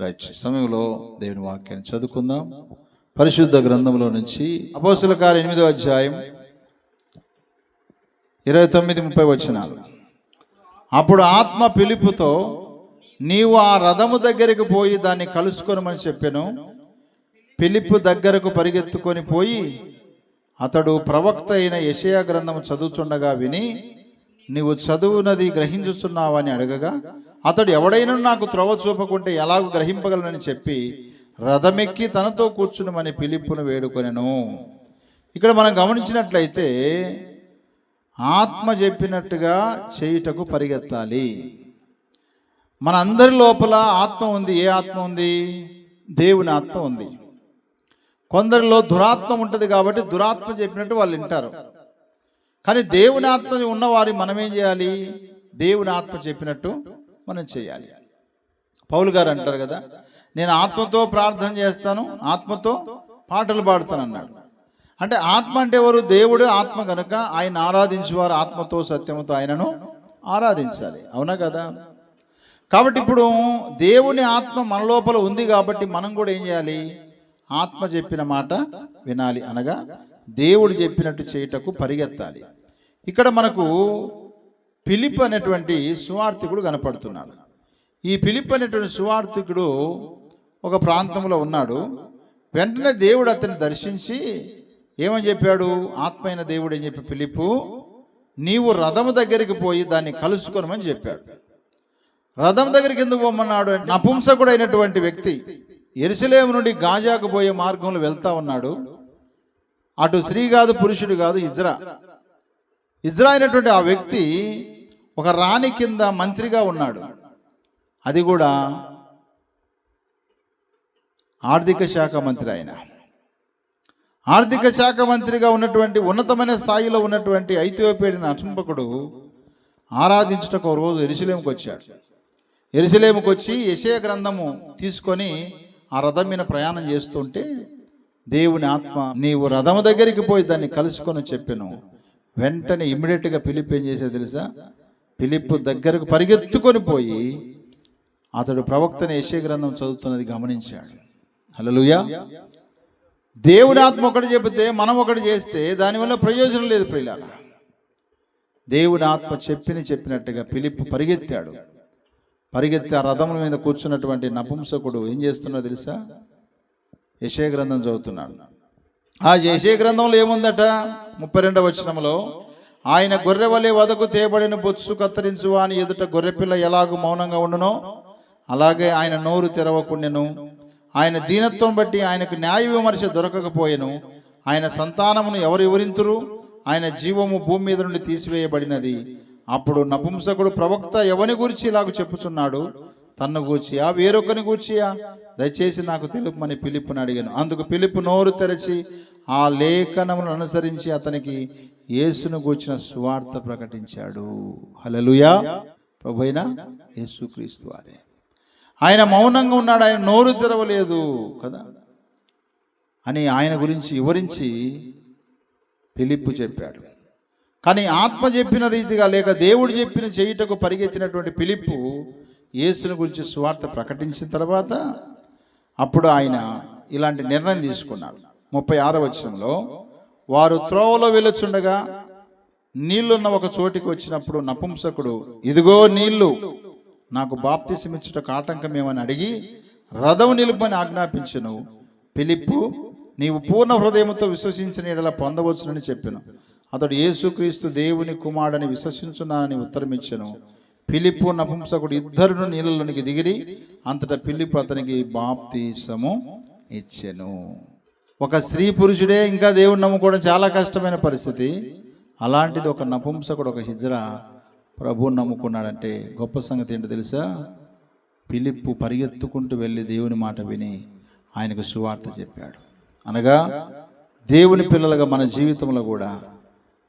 Right. సమయంలో దేవుని వాక్యాన్ని చదువుకుందాం. పరిశుద్ధ గ్రంథంలో నుంచి అపోసుల కార్య ఎనిమిదో అధ్యాయం ఇరవై తొమ్మిది ముప్పై వచ్చినాలు అప్పుడు ఆత్మ పిలుపుతో నీవు ఆ రథము దగ్గరికి పోయి దాన్ని కలుసుకొనమని చెప్పాను. పిలుపు దగ్గరకు పరిగెత్తుకొని పోయి అతడు ప్రవక్త అయిన యషయా గ్రంథము చదువుచుండగా విని నీవు చదువునది గ్రహించుచున్నావని అడగగా అతడు ఎవడైనా నాకు త్రోవ చూపకుంటే ఎలాగూ గ్రహింపగలనని చెప్పి రథమెక్కి తనతో కూర్చునమని పిలుపును వేడుకొనెను. ఇక్కడ మనం గమనించినట్లయితే ఆత్మ చెప్పినట్టుగా చేయుటకు పరిగెత్తాలి. మన అందరి లోపల ఆత్మ ఉంది ఏ ఆత్మ ఉంది? దేవుని ఆత్మ ఉంది. కొందరిలో దురాత్మ ఉంటుంది కాబట్టి దురాత్మ చెప్పినట్టు వాళ్ళు వింటారు. కానీ దేవుని ఆత్మ ఉన్నవారి మనం ఏం చేయాలి? దేవుని ఆత్మ చెప్పినట్టు మనం చేయాలి. పౌలు గారు అంటారు కదా నేను ఆత్మతో ప్రార్థన చేస్తాను ఆత్మతో పాటలు పాడుతాను అన్నాడు అంటే ఆత్మ అంటే ఎవరు? దేవుడు ఆత్మ కనుక ఆయన ఆరాధించేవారు ఆత్మతో సత్యముతో ఆయనను ఆరాధించాలి. అవునా కదా? కాబట్టి ఇప్పుడు దేవుని ఆత్మ మన లోపల ఉంది కాబట్టి మనం కూడా ఏం చేయాలి? ఆత్మ చెప్పిన మాట వినాలి అనగా దేవుడు చెప్పినట్టు చేయుటకు పరిగెత్తాలి. ఇక్కడ మనకు పిలిప్ అనేటువంటి సువార్థికుడు కనపడుతున్నాడు. ఈ పిలిప్ అనేటువంటి సువార్థికుడు ఒక ప్రాంతంలో ఉన్నాడు. వెంటనే దేవుడు అతన్ని దర్శించి ఏమని చెప్పాడు? ఆత్మైన దేవుడు అని చెప్పి పిలిపు నీవు రథము దగ్గరికి పోయి దాన్ని కలుసుకోనమని చెప్పాడు. రథం దగ్గరికి ఎందుకు పోమన్నాడు అంటే నపుంసకుడు అయినటువంటి వ్యక్తి ఎరుసలేము నుండి గాజాకు పోయే మార్గంలో వెళ్తా ఉన్నాడు. అటు స్త్రీ కాదు పురుషుడు కాదు ఇజ్రా. ఇజ్రా అయినటువంటి ఆ వ్యక్తి ఒక రాణి కింద మంత్రిగా ఉన్నాడు. అది కూడా ఆర్థిక శాఖ మంత్రి ఆయన. ఆర్థిక శాఖ మంత్రిగా ఉన్నటువంటి ఉన్నతమైన స్థాయిలో ఉన్నటువంటి ఐథియోపియన్ నరసింపకుడు ఆరాధించుటకు ఒక రోజు ఎరుసలేముకు వచ్చాడు. ఎరుసలేముకు వచ్చి యశయ గ్రంథము తీసుకొని ఆ రథం మీద ప్రయాణం చేస్తుంటే దేవుని ఆత్మ నీవు రథము దగ్గరికి పోయి దాన్ని కలుసుకొని చెప్పాను. వెంటనే ఇమ్మీడియట్గా పిలిప్ ఏం చేసేది తెలుసా? పిలిప్ దగ్గరకు పరిగెత్తుకొని పోయి అతడు ప్రవక్తని యశయ గ్రంథం చదువుతున్నది గమనించాడు. హల్లెలూయా. దేవుని ఆత్మ ఒకటి చెబితే మనం ఒకటి చేస్తే దానివల్ల ప్రయోజనం లేదు ప్రియులారా. దేవుని ఆత్మ చెప్పింది చెప్పినట్టుగా పిలిప్ పరిగెత్తాడు. పరిగెత్తి ఆ రథముల మీద కూర్చున్నటువంటి నపుంసకుడు ఏం చేస్తున్నా తెలుసా? యశయ గ్రంథం చదువుతున్నాడు. ఆ జేసే గ్రంథంలో ఏముందట? ముప్పై రెండవ వచనంలో ఆయన గొర్రె వలె వదకు తేబడిన బొత్సు కత్తిరించు అని ఎదుట గొర్రెపిల్ల ఎలాగూ మౌనంగా ఉండునో అలాగే ఆయన నోరు తెరవకుండెను. ఆయన దీనత్వం బట్టి ఆయనకు న్యాయ విమర్శ దొరకకపోయెను. ఆయన సంతానమును ఎవరు వివరింతురు? ఆయన జీవము భూమి మీద నుండి తీసివేయబడినది. అప్పుడు నపుంసకుడు ప్రవక్త ఎవని గురించి ఇలాగ చెప్పుచున్నాడు? తన్ను గూర్చియా వేరొకని గూర్చియా? దయచేసి నాకు తెలుపమని పిలుపుని అడిగాను. అందుకు పిలుపు నోరు తెరచి ఆ లేఖనమును అనుసరించి అతనికి యేసును గూర్చిన సువార్త ప్రకటించాడు. హలలుయా ప్రభైన యేసుక్రీస్తు వారే. ఆయన మౌనంగా ఉన్నాడు ఆయన నోరు తెరవలేదు కదా? అని ఆయన గురించి వివరించి పిలిప్పు చెప్పాడు. కానీ ఆత్మ చెప్పిన రీతిగా లేక దేవుడు చెప్పిన చేయుటకు పరిగెత్తినటువంటి పిలిప్పు యేసుని గురించి సువార్త ప్రకటించిన తర్వాత అప్పుడు ఆయన ఇలాంటి నిర్ణయం తీసుకున్నాడు. ముప్పై ఆరో వచనంలో వారు త్రోవలో వెళ్ళొచ్చుండగా నీళ్ళున్న ఒక చోటికి వచ్చినప్పుడు నపుంసకుడు ఇదిగో నీళ్ళు నాకు బాప్తిసమిచ్చుటకు ఆటంకం ఏమని అడిగి రథం నిలుపని ఆజ్ఞాపించను. పిలిప్పు నీవు పూర్ణ హృదయంతో విశ్వసించిన ఎడల పొందవచ్చునని చెప్పాను. అతడు యేసుక్రీస్తు దేవుని కుమారుడని విశ్వసించున్నానని ఉత్తరమిచ్చను. పిలిపు నపుంసకుడు ఇద్దరును నీళ్ళలోనికి దిగిరి అంతటా పిలిపు అతనికి బాప్తీసము ఇచ్చెను. ఒక స్త్రీ పురుషుడే ఇంకా దేవుడు నమ్ముకోవడం చాలా కష్టమైన పరిస్థితి. అలాంటిది ఒక నపుంసకుడు ఒక హిజ్రా ప్రభువుని నమ్ముకున్నాడంటే గొప్ప సంగతి ఏంటో తెలుసా? పిలిప్పు పరిగెత్తుకుంటూ వెళ్ళి దేవుని మాట విని ఆయనకు సువార్త చెప్పాడు. అనగా దేవుని పిల్లలుగా మన జీవితంలో కూడా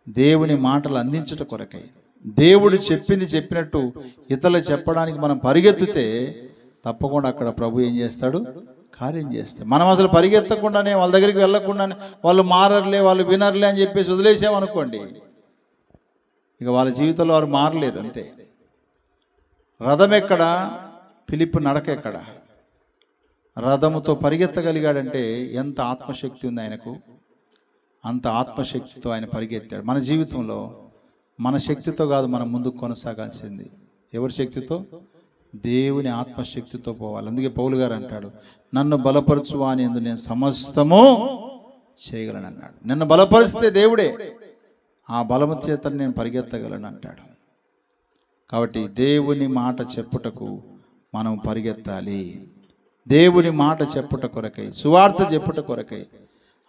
దేవుని మాటలు అందించుట కొరకై దేవుడు చెప్పింది చెప్పినట్టు ఇతరులు చెప్పడానికి మనం పరిగెత్తితే తప్పకుండా అక్కడ ప్రభు ఏం చేస్తాడు? కార్యం చేస్తాడు. మనం అసలు పరిగెత్తకుండానే వాళ్ళ దగ్గరికి వెళ్ళకుండానే వాళ్ళు మారర్లే వాళ్ళు వినర్లే అని చెప్పేసి వదిలేసామనుకోండి ఇక వాళ్ళ జీవితంలో వారు మారలేదు అంతే. రథం ఎక్కడ? పిలిపు నడక ఎక్కడ? రథముతో పరిగెత్తగలిగాడంటే ఎంత ఆత్మశక్తి ఉంది ఆయనకు? అంత ఆత్మశక్తితో ఆయన పరిగెత్తాడు. మన జీవితంలో మన శక్తితో కాదు మనం ముందుకు కొనసాగాల్సింది. ఎవరి శక్తితో? దేవుని ఆత్మశక్తితో పోవాలి. అందుకే పౌలు గారు అంటాడు నన్ను బలపరచు అని ఎందు నేను సమస్తము చేయగలను అన్నాడు నన్ను బలపరిస్తే దేవుడే ఆ బలము చేత నేను పరిగెత్తగలను అంటాడు. కాబట్టి దేవుని మాట చెప్పుటకు మనం పరిగెత్తాలి. దేవుని మాట చెప్పుట కొరకై సువార్త చెప్పుట కొరకై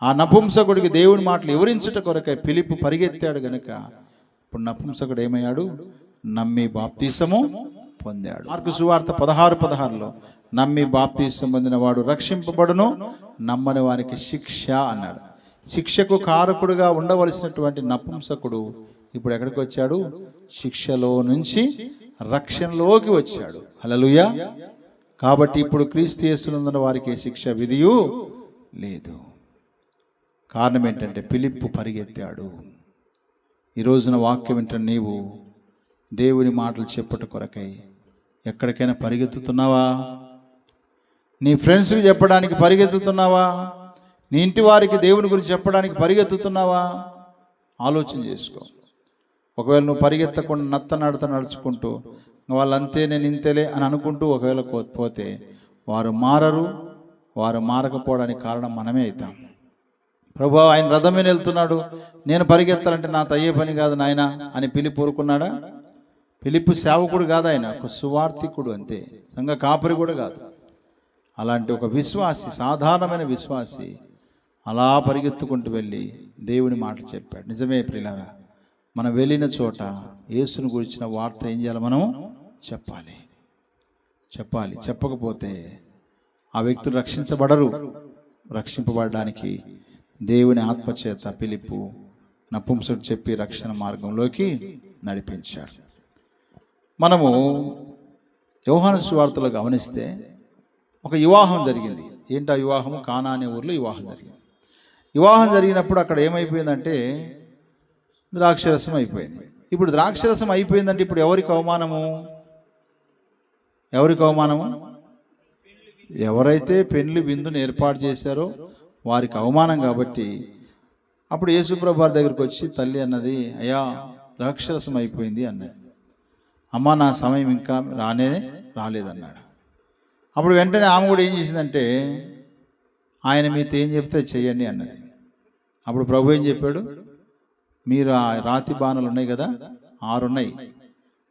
ఆ నపుంసకుడికి దేవుని మాటలు వివరించుట కొరకై పిలిపి పరిగెత్తాడు గనుక ఇప్పుడు నపుంసకుడు ఏమయ్యాడు? నమ్మి బాప్తీసము పొందాడు. మార్కు సువార్త పదహారు పదహారులో నమ్మి బాప్తీసం పొందిన వాడు రక్షింపబడును నమ్మని వారికి శిక్ష అన్నాడు. శిక్షకు కారకుడుగా ఉండవలసినటువంటి నపుంసకుడు ఇప్పుడు ఎక్కడికి వచ్చాడు? శిక్షలో నుంచి రక్షణలోకి వచ్చాడు. హలలుయ కాబట్టి ఇప్పుడు క్రీస్తు వారికి శిక్ష విధియు లేదు. కారణం ఏంటంటే పిలిప్పు పరిగెత్తాడు. ఈ రోజున వాక్యం వింటున్న నీవు దేవుని మాటలు చెప్పుట కొరకై ఎక్కడికైనా పరిగెత్తుతున్నావా? నీ ఫ్రెండ్స్కి చెప్పడానికి పరిగెత్తుతున్నావా? నీ ఇంటి వారికి దేవుని గురించి చెప్పడానికి పరిగెత్తుతున్నావా? ఆలోచన చేసుకో. ఒకవేళ నువ్వు పరిగెత్తకుండా నత్త నడత నడుచుకుంటూ వాళ్ళంతే నేను ఇంతేలే అని అనుకుంటూ ఒకవేళ పోతే వారు మారరు వారు మారకపోవడానికి కారణం మనమే అవుతాం. ప్రభు ఆయన రథం మీద వెళ్తున్నాడు. నేను పరిగెత్తాలంటే నాతో అయ్యే పని కాదు నాయన అని పిలిపి ఊరుకున్నాడా? పిలిపు సేవకుడు కాదు ఆయన ఒక సువార్థికుడు అంతే. సంఘ కాపరి కూడా కాదు. అలాంటి ఒక విశ్వాసి సాధారణమైన విశ్వాసి అలా పరిగెత్తుకుంటూ వెళ్ళి దేవుని మాటలు చెప్పాడు. నిజమే ప్రిలారా మనం వెళ్ళిన చోట యేసును గురించిన వార్త ఏం చేయాలి మనం? చెప్పాలి. చెప్పాలి. చెప్పకపోతే ఆ వ్యక్తులు రక్షించబడరు. రక్షింపబడడానికి దేవుని ఆత్మచేత పిలుపు నపుంసుడు చెప్పి రక్షణ మార్గంలోకి నడిపించాడు. మనము వ్యవహార సువార్తలో గమనిస్తే ఒక వివాహం జరిగింది. ఏంటా వివాహం? కానా అనే ఊర్లో వివాహం జరిగింది. వివాహం జరిగినప్పుడు అక్కడ ఏమైపోయిందంటే ద్రాక్షరసం అయిపోయింది. ఇప్పుడు ద్రాక్షరసం అయిపోయిందంటే ఇప్పుడు ఎవరికి అవమానము? ఎవరికి అవమానము? ఎవరైతే పెళ్ళి విందును ఏర్పాటు చేశారో వారికి అవమానం కాబట్టి అప్పుడు యేసుప్రభు వారి దగ్గరికి వచ్చి తల్లి అన్నది అయ్యా ద్రాక్షరసం అయిపోయింది అన్నాడు. అమ్మ నా సమయం ఇంకా రానే రాలేదన్నాడు. అప్పుడు వెంటనే ఆమె కూడా ఏం చేసిందంటే ఆయన మీతో ఏం చెప్తే చెయ్యండి అన్నది. అప్పుడు ప్రభు ఏం చెప్పాడు? మీరు ఆ రాతి బాణలు ఉన్నాయి కదా ఆరున్నాయి.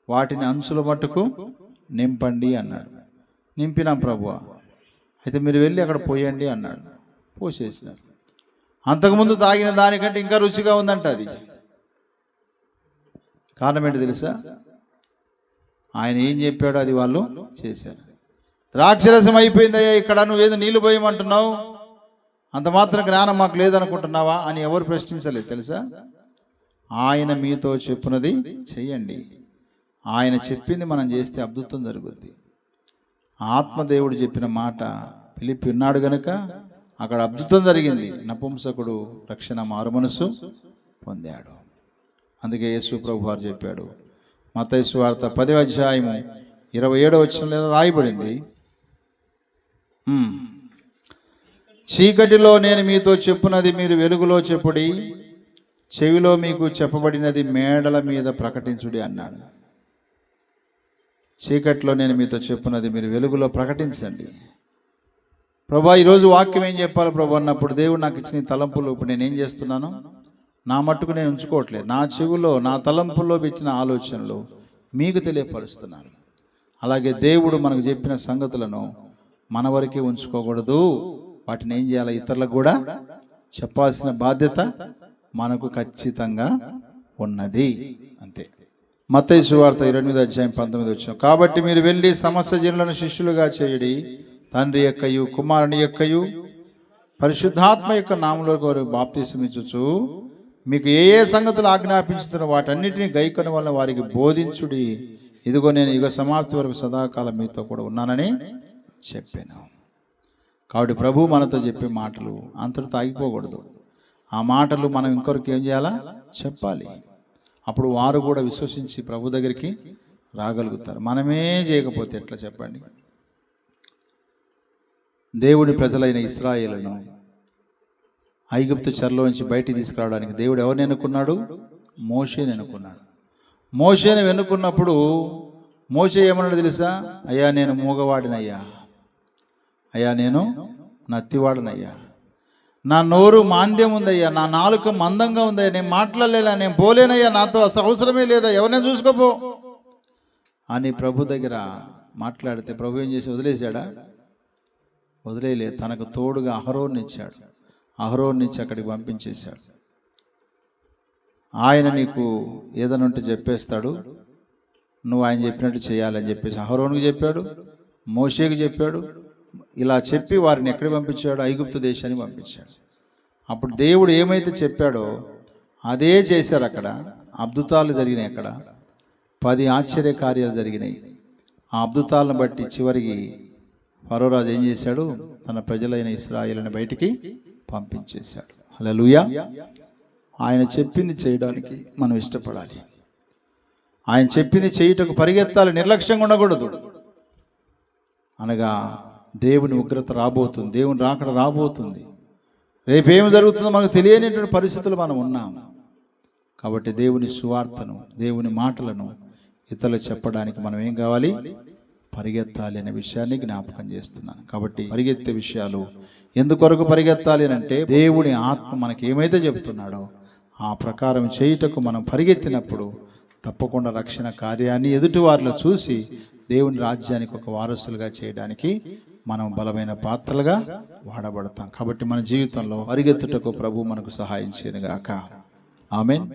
వాటిని అంచుల మట్టుకు నింపండి అన్నాడు. నింపినాం ప్రభు అయితే మీరు వెళ్ళి అక్కడ పోయండి అన్నాడు. పోసేసినారు అంతకుముందు తాగిన దానికంటే ఇంకా రుచిగా ఉందంట అది. కారణం ఏంటి తెలుసా? ఆయన ఏం చెప్పాడో అది వాళ్ళు చేశారు. ద్రాక్షరసం అయిపోయిందయ్యా ఇక్కడ నువ్వేదో నీళ్ళు పోయమంటున్నావు? అంత మాత్రం జ్ఞానం మాకు లేదనుకుంటున్నావా అని ఎవరు ప్రశ్నించలేదు తెలుసా? ఆయన మీతో చెప్పినది చెయ్యండి. ఆయన చెప్పింది మనం చేస్తే అద్భుతం జరుగుద్ది. ఆత్మదేవుడు చెప్పిన మాట పిలిపి ఉన్నాడు గనక అక్కడ అద్భుతం జరిగింది. నపుంసకుడు రక్షణ మారుమనసు పొందాడు. అందుకే యేసు ప్రభు వారు చెప్పాడు. మతైసు వార్త పది అధ్యాయము ఇరవై ఏడో వచ్చిన లేదా రాయబడింది. చీకటిలో నేను మీతో చెప్పునది మీరు వెలుగులో చెప్పుడి చెవిలో మీకు చెప్పబడినది మేడల మీద ప్రకటించుడి అన్నాడు. చీకట్లో నేను మీతో చెప్పున్నది మీరు వెలుగులో ప్రకటించండి. ప్రభా ఈరోజు వాక్యం ఏం చెప్పాలి ప్రభా అన్నప్పుడు దేవుడు నాకు ఇచ్చిన తలంపులు. ఇప్పుడు నేను ఏం చేస్తున్నాను? నా మట్టుకు నేను ఉంచుకోవట్లేదు. నా చెవిలో నా తలంపుల్లో పెట్టిన ఆలోచనలు మీకు తెలియపరుస్తున్నాను అలాగే దేవుడు మనకు చెప్పిన సంగతులను మన వరకే ఉంచుకోకూడదు. వాటిని ఏం చేయాలి? ఇతరులకు కూడా చెప్పాల్సిన బాధ్యత మనకు ఖచ్చితంగా ఉన్నది. అంతే. మత్తయి సువార్త ఇరవై ఎనిమిది అధ్యాయం పంతొమ్మిది వచ్చిన కాబట్టి మీరు వెళ్ళి సమస్త జనులను శిష్యులుగా చేయడి తండ్రి యొక్కయు కుమారుని యొక్కయు పరిశుద్ధాత్మ యొక్క నామంలో వారు బాప్తీసమిచ్చుచు మీకు ఏ ఏ సంగతులు ఆజ్ఞాపించుతున్న వాటన్నిటిని గైకొని వల్ల వారికి బోధించుడి. ఇదిగో నేను యుగ సమాప్తి వరకు సదాకాలం మీతో కూడా ఉన్నానని చెప్పాను. కాబట్టి ప్రభు మనతో చెప్పే మాటలు అంతటితో ఆగిపోకూడదు ఆ మాటలు మనం ఇంకొకరికి ఏం చేయాలా? చెప్పాలి. అప్పుడు వారు కూడా విశ్వసించి ప్రభు దగ్గరికి రాగలుగుతారు. మనమే చేయకపోతే ఎట్లా చెప్పండి? దేవుడి ప్రజలైన ఇస్రాయేలును ఐగుప్తు చెరలోంచి బయటికి తీసుకురావడానికి దేవుడు ఎవరిని ఎన్నుకున్నాడు? మోషేని ఎన్నుకున్నాడు. మోషేని వెనుకున్నప్పుడు మోసే ఏమన్నాడు తెలుసా? అయ్యా నేను మూగవాడినయ్యా. అయ్యా నేను నత్తివాడినయ్యా. నా నోరు మాంద్యం ఉందయ్యా నా నాలుక మందంగా ఉందయ్యా. నేను మాట్లాడలేనా? నేను పోలేనయ్యా. నాతో అసలు అవసరమే లేదా? ఎవరినైనా చూసుకోపో? అని ప్రభు దగ్గర మాట్లాడితే ప్రభు ఏం చేసి వదిలేశాడా? వదిలేయలే తనకు తోడుగా అహరోన్ని ఇచ్చాడు. అహరోన్ని ఇచ్చి అక్కడికి పంపించేశాడు. ఆయన నీకు ఏదైనా ఉంటే చెప్పేస్తాడు. నువ్వు ఆయన చెప్పినట్టు చేయాలని చెప్పేసి అహరోనుకు చెప్పాడు. మోషేకి చెప్పాడు. ఇలా చెప్పి వారిని ఎక్కడికి పంపించాడు? ఐగుప్తు దేశానికి పంపించాడు. అప్పుడు దేవుడు ఏమైతే చెప్పాడో అదే చేశారు అక్కడ. అద్భుతాలు జరిగినాయి అక్కడ. పది ఆశ్చర్య కార్యాలు జరిగినాయి. ఆ అద్భుతాలను బట్టి చివరికి ఫరోరాజు ఏం చేశాడు? తన ప్రజలైన ఇస్రాయిల్ని బయటికి పంపించేశాడు. హల్లెలూయా. ఆయన చెప్పింది చేయడానికి మనం ఇష్టపడాలి. ఆయన చెప్పింది చేయుటకు పరిగెత్తాలి నిర్లక్ష్యంగా ఉండకూడదు. అనగా దేవుని ఉగ్రత రాబోతుంది దేవుని రాకడ రాబోతుంది. రేపేమి జరుగుతుందో మనకు తెలియనిటువంటి పరిస్థితులు మనం ఉన్నాం. కాబట్టి దేవుని సువార్తను దేవుని మాటలను ఇతరులు చెప్పడానికి మనం ఏం కావాలి? పరిగెత్తాలి అనే విషయాన్ని జ్ఞాపకం చేస్తున్నాను. కాబట్టి పరిగెత్తే విషయాలు ఎందుకొరకు పరిగెత్తాలి అని అంటే దేవుని ఆత్మ మనకి ఏమైతే చెబుతున్నాడో ఆ ప్రకారం చేయుటకు మనం పరిగెత్తినప్పుడు తప్పకుండా రక్షణ కార్యాన్ని ఎదుటి వారిలో చూసి దేవుని రాజ్యానికి ఒక వారసులుగా చేయడానికి మనం బలమైన పాత్రలుగా వాడబడతాం. కాబట్టి మన జీవితంలో పరిగెత్తుటకు ప్రభు మనకు సహాయం చేయనుగాక. ఆమెన్.